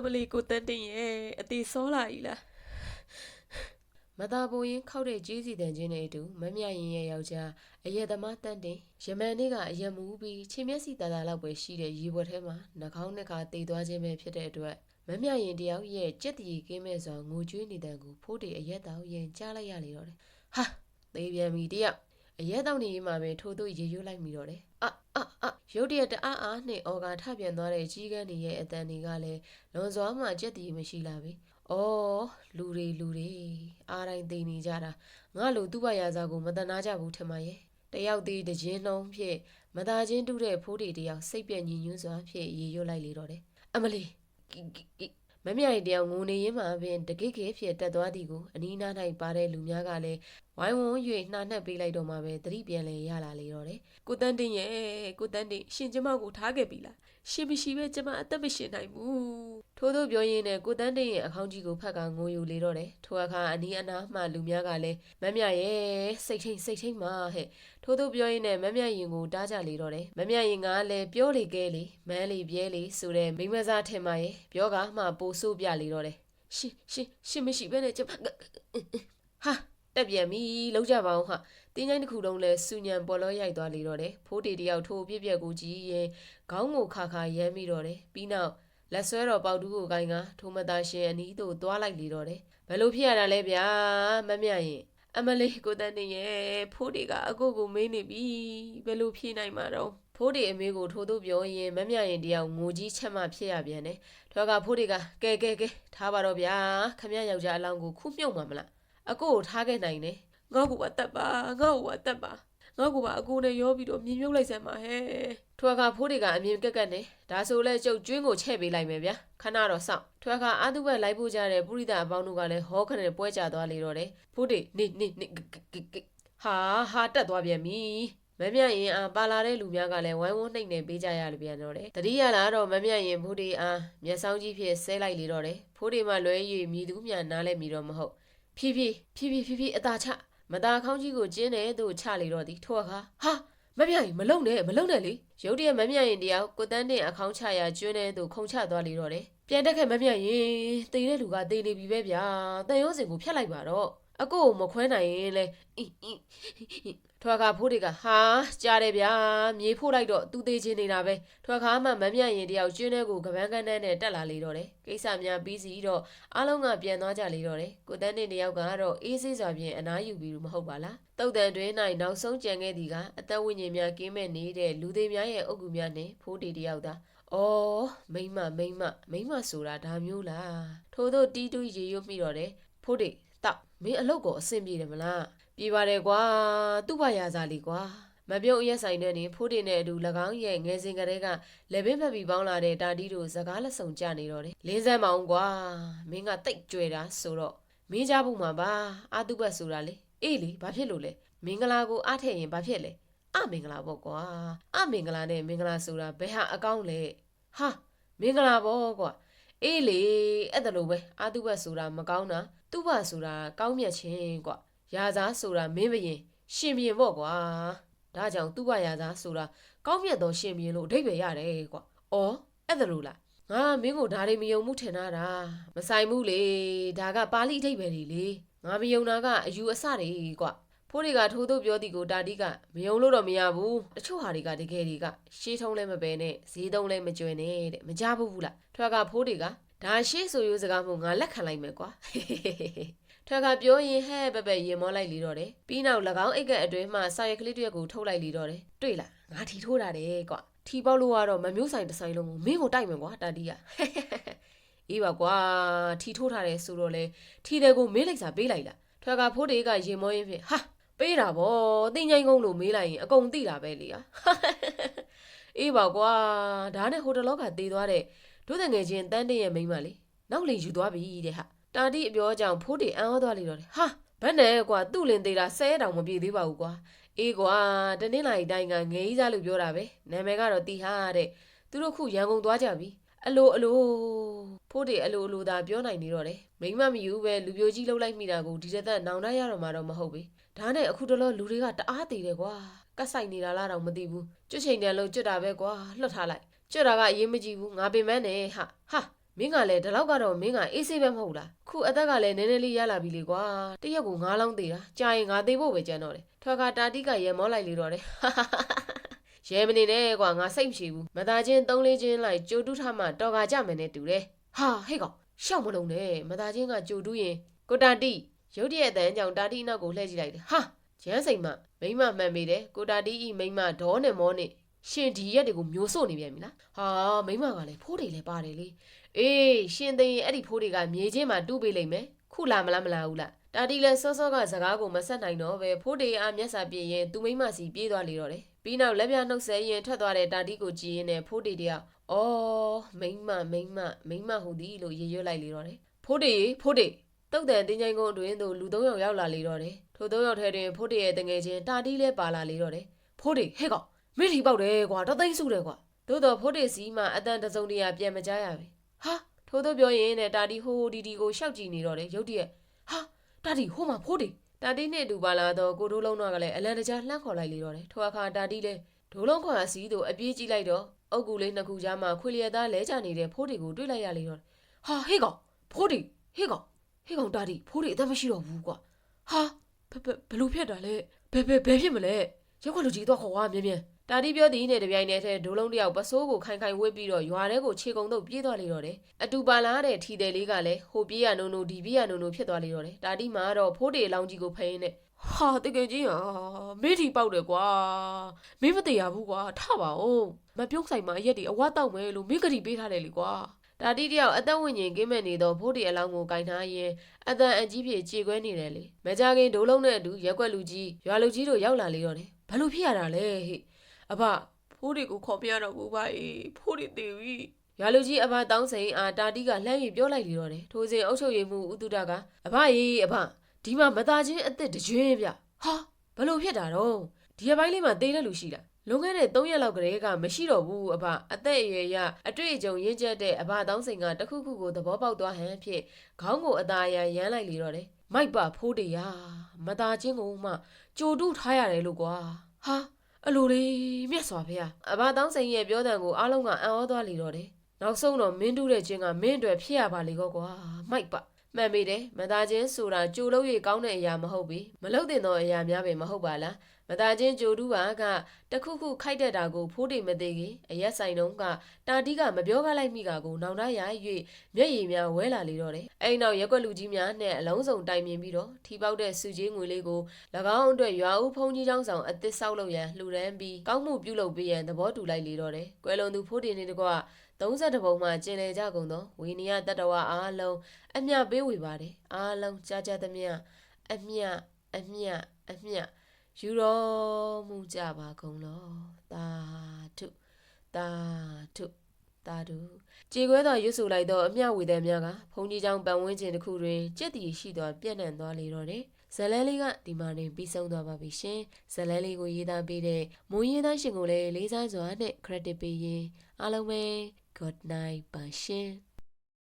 အမလီကိုတန်းတင်ရဲ့အသေးစောလာကြီးလားမသားပိုရင်ခောက်တဲ့ကြီးစီတန်ချင်းနဲ့အတူမမြရင်ရဲ့ယောက်ျားအရက်သမားတန်းတင်ယမန်နေ့ကအရက်မူပြီးချင်းမျက်စိတန်တာလောက်ပဲရှိတဲ့ရေဘွက်ထဲမှာနှာခေါင်းနှစ်ခါတေသွားခြင်းပဲဖြစ်တဲ့အတွက်မမြရင်တယောက်ရဲ့ကြက်တီကင်းမဲ့စွာငိုကြွေးနေတဲ့ကိုဖိုးတေအရက်တောင်ရင်ကြားလိုက်ရလေတော့တယ်ဟာသေးပြန်ပြီတယောက် အရက်တောင်နေရင်မှပဲထိုးတို့ရေရွတ်လိုက်မိတော့တယ်အအအရုတ်တရက်တအားအားနဲ့အော်ကာထပြန်သွားတဲ့ကြီးကန်းတွေရဲ့အတန်တွေကလည်းလွန်စွာမှကြက်တီမရှိလာပြီ။အော်လူတွေလူတွေအားတိုင်းသိနေကြတာငါလိုသူ့ဘရာဇာကိုမတနာကြဘူးထင်ပါရဲ့။တယောက်သေးတခြင်းနှုံးဖြင့်မသားချင်းတူးတဲ့ဖိုးတွေတယောက်စိတ်ပြည့်ညင်ညွန်းစွာဖြင့်ရေရွတ်လိုက်လေတော့တယ်။အမလီကိကိကိမမြရီတယောက်ငုံနေရင်းမှပင်တကိကေဖြစ်တက်သွားသည်ကိုအနီးနား၌ပါတဲ့လူများကလည်း ဝိုင်းဝန်း၍နှာနှက်ပေးလိုက်တော့မှပဲသတိပြန်လဲရလာလေတော့တယ်ကိုတန်းတင်ရဲ့ကိုတန်းတင်ရှင်ကျမကိုထားခဲ့ပြီလားရှင်မရှိပဲကျမအသက်မရှင်နိုင်ဘူး။ထို့သောပြောရင်းနဲ့ကိုတန်းတင်ရဲ့အခေါင်းကြီးကိုဖက်ကငိုယူလေတော့တယ်။ထိုအခါအနီးအနားမှလူများကလည်းမမြရဲ့စိတ်ထိန်စိတ်ထိန်မှာဟဲ့။ထို့သောပြောရင်းနဲ့မမြရင်ကိုတားကြလေတော့တယ်။မမြရင်ကလည်းပြောလေကဲလေမန်းလေပြဲလေဆိုတဲ့မိန်းမစားထင်ပါရဲ့။ပြောကမှပိုဆိုးပြလေတော့တယ်ရှင်ရှင်ရှင်မရှိပဲနဲ့ကျမ။ဟာ တက်ပြန်ပြီလုံးကြပါအောင်ဟာ။တင်းချိုင်းတစ်ခုလုံးလဲစူညံပေါ်လောရိုက်သွားလေတော့တယ်။ဖိုးတီတယောက်ထိုးပြက်ပြက်ကိုကြည့်ရင်ခေါင်းကိုခါခါရမ်းပြီးတော့တယ်။ပြီးနောက်လက်ဆွဲတော်ပေါက်တူးကိုကိုင်းကထိုမသားရှင်အနီးသို့သွားလိုက်လေတော့တယ်။ဘယ်လိုဖြစ်ရတာလဲဗျာမမြရင်အမလေးကိုတန်းတင်ရဲ့ဖိုးတွေကအကိုကိုမေးနေပြီဘယ်လိုဖြေနိုင်မှာတော့ဖိုးတီအမေကိုထိုးသူပြောရင်မမြရင်တယောက်ငိုကြီးချက်မှဖြစ်ရပြန်တယ်။ထွာကဖိုးတီကကဲကဲကဲထားပါတော့ဗျာခမရယောက်ျားအလောင်းကိုခုမြုပ်မှာမလား။ အကိုကိုထားခဲ့နိုင်တယ်ငါ့ကိုပါတတ်ပါငါ့ကိုပါတတ်ပါငါ့ကိုပါအကိုနဲ့ရောပြီးတော့မြင်မြုပ်လိုက်စမ်းပါဟဲ့။ထွာကဖိုးတီကအမြင်ကက်ကက်နဲ့ဒါဆိုလဲကျုပ်ကျွင်းကိုချဲ့ပေးလိုက်မယ်ဗျာ။ခဏတော့စောင့်။ထွာကအာတုဘက်လိုက်ဖို့ကြတဲ့ပုရိသအပေါင်းတို့ကလည်းဟောခနဲ့ပွဲကြသွားလေတော့တယ်။ဖိုးတီနေနေနေဂဂဂဂဟာဟာတက်သွားပြန်ပြီ။မမြရင်အားပါလာတဲ့လူများကလည်းဝိုင်းဝန်းနှိမ့်နေပေးကြရလို့ပြန်တော့တယ်။တတိယလာတော့မမြရင်ဖိုးဒီအားမျက်စောင်းကြီးဖြစ်ဆဲလိုက်လေတော့တယ်။ဖိုးဒီမှလွဲ၍မြည်သူမြနားလဲမြည်တော့မဟုတ်။ ဖြည်းဖြည်းဖြည်းဖြည်းဖြည်းဖြည်းအသာချမသားခေါင်းကြီးကိုကျင်းတယ်သူ့ချလေတော့သည်ထိုအခါဟာမမြရင်မလုံနဲ့မလုံနဲ့လေရုတ်တရက်မမြရင်တယောက်ကိုတန်းတင်အခေါင်းချရာကျွန်းတဲ့သူခုံချသွားလေတော့တယ်။ပြန်တက်ခဲ့မမြရင်တေးတဲ့လူကတေးနေပြီပဲဗျာ။တန်ရုံးစင်ကိုဖျက်လိုက်ပါတော့။အကိုကိုမခွဲနိုင်ရင်လဲအင်းအင်း ထွာခါဖိုးတွေကဟာကြားတယ်ဗျာမြေဖို့လိုက်တော့သူသေးချင်းနေတာပဲထွာခါမှမမြတ်ရင်တယောက်ကျွင်းတဲ့ကိုကပန်းကန်းတန်းနဲ့တက်လာလေတော့တယ်ကိစ္စများပြီးစီတော့အားလုံးကပြန်သွားကြလေတော့တယ်ကိုတန်းတဲ့တယောက်ကတော့အေးဆေးစွာဖြင့်အနားယူပြီးမဟုတ်ပါလားတုတ်တန်တွင်၌နောက်ဆုံးကြံခဲ့သည်ကအသက်ဝိညာဉ်များကင်းမဲ့နေတဲ့လူသေးများရဲ့အုပ်ကူများနဲ့ဖိုးတီတယောက်သာအော်မိမ့်မမိမ့်မမိမ့်မဆိုတာဒါမျိုးလားထို့သောတီးတူးရေရွတ်မိတော့တယ်ဖိုးတီတောက်မင်းအလုပ်ကိုအဆင်ပြေတယ်မလား ပြေးပါတယ်ကွာသူ့ဘာရာစားလီကွာမပြုံးအရက်ဆိုင်နဲ့နေဖိုးတင်နဲ့အတူ၎င်းရဲ့ငယ်စဉ်ကတည်းကလက်ဘင်းဖက်ပြီးပေါင်းလာတဲ့တာတီတို့စကားလက်ဆောင်ကြနေတော့တယ်လင်းစမ်းမအောင်ကွာမင်းကတိတ်ကြွယ်တာဆိုတော့မင်းကြဖို့မှာပါအာတုဘတ်ဆိုတာလေအေးလေဘာဖြစ်လို့လဲမင်္ဂလာကိုအားထည့်ရင်ဘာဖြစ်လဲအမင်္ဂလာပေါ့ကွာအမင်္ဂလာနဲ့မင်္ဂလာဆိုတာဘယ်ဟာအကောင်းလဲဟာမင်္ဂလာပေါ့ကွာအေးလေအဲ့ဒါလိုပဲအာတုဘတ်ဆိုတာမကောင်းတာသူ့ဘဆိုတာကောင်းမြတ်ခြင်းကွာ ရာသားဆိုတာမင်းမရင်ရှင်မြင်ပေါ့ကွာဒါကြောင့်သူ့ဘရာသားဆိုတာကောင်းမြတ်သောရှင်မြင်လို့အဓိပ္ပာယ်ရတယ်ကွာ။အော်အဲ့ဒါလို့လားငါမင်းကိုဒါတွေမယုံမှုထင်တာတာမဆိုင်ဘူးလေဒါကပါဠိအဓိပ္ပာယ်တွေလေငါမယုံတာကအယူအဆတွေကွာဖိုးတွေကထိုးထုတ်ပြောသည်ကိုတာတိကမယုံလို့တော့မရဘူးတချို့ဟာတွေကတကယ်တွေကရှေးထုံးလဲမပဲနဲ့ဈေးသုံးလဲမကျွင်နဲ့တဲ့မကြဘူးဘူးလားထွက်ကဖိုးတွေကဒါရှေးဆိုရိုးစကားမို့ငါလက်ခံလိုက်မယ်ကွာ ထွက်ကပြောရင်ဟဲ့ပက်ပက်ရင်မောလိုက်လီတော့တယ်ပြီးနောက်၎င်းအိတ်ကက်အတွင်းမှစာရွက်ကလေးတစ်ရက်ကိုထုတ်လိုက်လီတော့တယ်တွေ့လားငါထီထိုးတာတယ်ကွာထီပေါက်လို့ကတော့မမျိုးဆိုင်တစ်ဆိုင်လုံးကိုမင်းကိုတိုက်မယ်ကွာတာတီးကအေးပါကွာထီထိုးထားတယ်ဆိုတော့လေထီတဲ့ကိုမေးလိုက်စာပေးလိုက်လားထွက်ကဖိုးတေးကရင်မောရင်းဖြင့်ဟာပေးတာဗောတင်ငိုင်းကုန်းလို့မေးလိုက်ရင်အကုန်သိတာပဲလေဟာအေးပါကွာဒါနဲ့ဟိုတလောကတေးသွားတဲ့တို့တငယ်ချင်းတန်းတင်ရဲ့မိန်းမလေးနောက်လေယူသွားပြီတဲ့ဟာ တာတီအပြောကြောင့်ဖိုးတေအံ့ဩသွားလေတော့တယ်ဟာဘယ်နဲ့ကွာသူ့လင်သေးတာဆဲတောင်မပြေသေးပါဘူးကွာအေးကွာတနင်္လာရီတိုင်းကငယ်ကြီးစားလို့ပြောတာပဲနာမည်ကတော့တီဟာတဲ့သူတို့ခုရန်ကုန်သွားကြပြီအလိုအလိုဖိုးတေအလိုအလိုသာပြောနိုင်နေတော့တယ်မိမမယူပဲလူပြိုကြီးလှုပ်လိုက်မိတာကိုဒီတစ်သက်နောင်တရရတော့မှာတော့မဟုတ်ဘူးဒါနဲ့အခုတလောလူတွေကတအားသေးတယ်ကွာကတ်ဆိုင်နေတာလားတော့မသိဘူးကျွတ်ချိန်တန်လို့ကျွတ်တာပဲကွာလွတ်ထားလိုက်ကျွတ်တာကအရေးမကြီးဘူးငါပင်မနဲ့ဟာဟာ မင်းကလည်းဒီလောက်ကတော့မင်းကအေးဆေးပဲမဟုတ်လားခုအသက်ကလည်းနည်းနည်းလေးရလာပြီလေကွာတရက်ကိုငါးလောင်းသေးတာကြာရင်ငါသေးဖို့ပဲကြံတော့တယ်ထွက်ကတာတိကရေမောလိုက်လေတော့တယ်ရဲမနေနဲ့ကွာငါစိတ်မရှိဘူးမသားချင်းသုံးလေးချင်းလိုက်ကြိုတူးထားမှတော်ကကြမယ်နဲ့တူတယ်ဟာဟဲ့ကောင်ရှောက်မလုံးနဲ့မသားချင်းကကြိုတူးရင်ကိုတာတိရုတ်တရက်အတန်းကြောင့်တာတိနောက်ကိုလှည့်ကြည့်လိုက်တယ်ဟာကျန်းစိန်မမိမမှန်မိတယ်ကိုတာတိဤမိမဒေါနဲ့မောနဲ့ရှင်ဒီရက်တွေကိုမျိုးစို့နေပြန်ပြီလားဟာမိမကလည်းဖိုးတွေလည်းပါတယ်လေ အေးရှင်သိရင်အဲ့ဒီဖိုးတွေကမြေချင်းမှာတူးပေးလိမ့်မယ်ခုလာမလားမလာဘူးလားတာတီလည်းစောစောကစကားကိုမဆက်နိုင်တော့ပဲဖိုးတွေအားမျက်စာပြည့်ရင်သူမိမစီပြေးသွားလေတော့တယ်ပြီးနောက်လက်ပြနှုတ်ဆက်ရင်ထွက်သွားတဲ့တာတီကိုကြည့်ရင်းနဲ့ဖိုးတွေတယောက်အော်မိမမိမမိမဟူသည်လို့ရေရွတ်လိုက်လေတော့တယ်ဖိုးတွေဖိုးတွေတုတ်တန်တင်းချိုင်းကုန်းအတွင်းသို့လူသုံးယောက်ရောက်လာလေတော့တယ်ထိုသုံးယောက်ထဲတွင်ဖိုးတွေရဲ့တငယ်ချင်းတာတီလည်းပါလာလေတော့တယ်ဖိုးတွေဟဲ့ကောင်မိထီပေါက်တယ်ကွာတသိန်းစုတယ်ကွာသို့တော့ဖိုးတွေစီမှအတန်တစုံတရာပြန်မကြရပဲ ဟာထို့သောပြောရင်နဲ့တာတီဟိုဟိုဒီဒီကိုရှောက်ကြည့်နေတော့တယ်ရုတ်တရက်ဟာတာတီဟိုမှာဖိုးတယ်တာတီနဲ့အတူပါလာတော့ကိုဒိုးလုံးတော့ကလည်းအလန်တကြားလှမ်းခေါ်လိုက်လေတော့တယ်ထိုအခါတာတီလည်းဒိုးလုံးခေါ်အစီးတို့အပြေးကြည့်လိုက်တော့အုတ်ကူလေးနှစ်ခုကြားမှာခွေလျက်သားလဲကျနေတဲ့ဖိုးတွေကိုတွေ့လိုက်ရလေတော့တယ်ဟာဟေ့ကောင်ဖိုးတွေဟေ့ကောင်ဟေ့ကောင်တာတီဖိုးတွေအသက်မရှိတော့ဘူးကွာဟာဘဘဘလို့ဖြစ်တာလဲဘယ်ဘယ်ဘယ်ဖြစ်မလဲရုပ်ကလူကြီးတော့ခေါ်သွားမြင်မြင် တာတီပြောသည်နဲ့တပြိုင်တည်းထဲဒိုးလုံးတယောက်ပစိုးကိုခိုင်ခိုင်ဝှက်ပြီးတော့ရွာထဲကိုခြေကုံတော့ပြေးသွားလေတော့တယ်အတူပါလာတဲ့ထီတယ်လေးကလည်းဟိုပြေးရနုံနုံဒီပြေးရနုံနုံဖြစ်သွားလေတော့တယ်တာတီမှာတော့ဖိုးတေအလောင်းကြီးကိုဖယင်းနဲ့ဟာတကယ်ကြီးဟာမေးထီပေါက်တယ်ကွာမင်းမတည်ရဘူးကွာထပါဦးမပြုံးဆိုင်မှာအရက်တွေအဝတ်တောက်မယ်လို့မိဂရီပေးထားတယ်လေကွာတာတီတယောက်အသက်ဝိညာဉ်ကင်းမဲ့နေတော့ဖိုးတေအလောင်းကိုကင်ထားရင်အတန်အကြီးပြေကြေခွဲနေတယ်လေမကြခင်ဒိုးလုံးနဲ့အတူရက်ွက်လူကြီးရွာလူကြီးတို့ရောက်လာလေတော့တယ်ဘာလို့ဖြစ်ရတာလဲဟိ အဘဖိုးတွေကိုခေါ်ပြရတော့ဘူးဗျအေးဖိုးတွေတည်ပြီရွာလူကြီးအဘတောင်းစိန်အာတာတီကလှမ်းပြီးပြောလိုက်လေတော့တယ်ထိုစဉ်အုပ်ချုပ်ရေးမှုဥတုဒကအဘကြီးအဘဒီမှာမသားချင်းအစ်စ်တကြွင်းဗျဟာဘလို့ဖြစ်တာတော့ဒီရက်ပိုင်းလေးမှာတေးတဲ့လူရှိတာလွန်ခဲ့တဲ့3ရက်လောက်ကတည်းကမရှိတော့ဘူးအဘအသက်အရွယ်ရအတွေ့အကြုံရင့်ကျက်တဲ့အဘတောင်းစိန်ကတခုခုကိုသဘောပေါက်သွားဟန်ဖြစ်ခေါင်းကိုအသာအရရမ်းလိုက်လေတော့တယ်မိုက်ပါဖိုးတေရမသားချင်းကိုမှကြိုတုထားရတယ်လို့ကွာဟာ အလိုလေးမြတ်စွာဘုရားအဘတောင်းစိန်ရဲ့ပြောတဲ့ကိုအားလုံးကအံ့ဩသွားလေတော့တယ်နောက်ဆုံးတော့မင်းတူးတဲ့ချင်းကမင်းအတွက်ဖြစ်ရပါလေကောကွာမိုက်ပါ မှန်ပြီတယ်မသားချင်းဆိုတာကြိုလို့ရကောင်းတဲ့အရာမဟုတ်ပြီမလုပ်တဲ့တော့အရာများပဲမဟုတ်ပါလားမသားချင်းကြိုတူးပါကတခုခုခိုက်တဲ့တာကိုဖိုးတိမသေးခင်အရက်ဆိုင်တုံးကတာတီကမပြောကားလိုက်မိကကိုနောင်တရ၍မျက်ရည်များဝဲလာလေတော့တယ်အဲ့နောက်ရက်ွက်လူကြီးများနဲ့အလုံးစုံတိုင်မြင်ပြီးတော့ထီပေါက်တဲ့စုကြီးငွေလေးကို၎င်းအတွက်ရွာဦးဖုန်ကြီးเจ้าဆောင်အသစ်ဆောက်လုပ်ရန်လှူဒန်းပြီးကောင်းမှုပြုလုပ်ပေးရန်သဘောတူလိုက်လေတော့တယ်ကွယ်လွန်သူဖိုးတင်နေတကွ 32ပုံမှာကျင်လည်ကြကုန်သောဝီနီယတတဝအားလုံးအမျှပေးဝေပါတယ်အားလုံးကြားကြသမျှအမျှအမျှအမျှယူတော်မူကြပါကုန်လောသာဓုသာဓုသာဓုကြေခွဲသောရွတ်ဆိုလိုက်သောအမျှဝေတဲ့များကဘုန်းကြီးကျောင်းပတ်ဝန်းကျင်တစ်ခုတွင်ကြက်တီရှိသောပြန့်နှံ့သွားလေတော့တယ်ဇလန်းလေးကဒီမှာနေပြီးဆုံးသွားပါပြီရှင်ဇလန်းလေးကိုရေးသားပေးတဲ့မွန်ရေးသားရှင်ကိုလည်းလေးစားစွာနဲ့ credit ပေးရင်အားလုံးပဲ good night ပါရှင်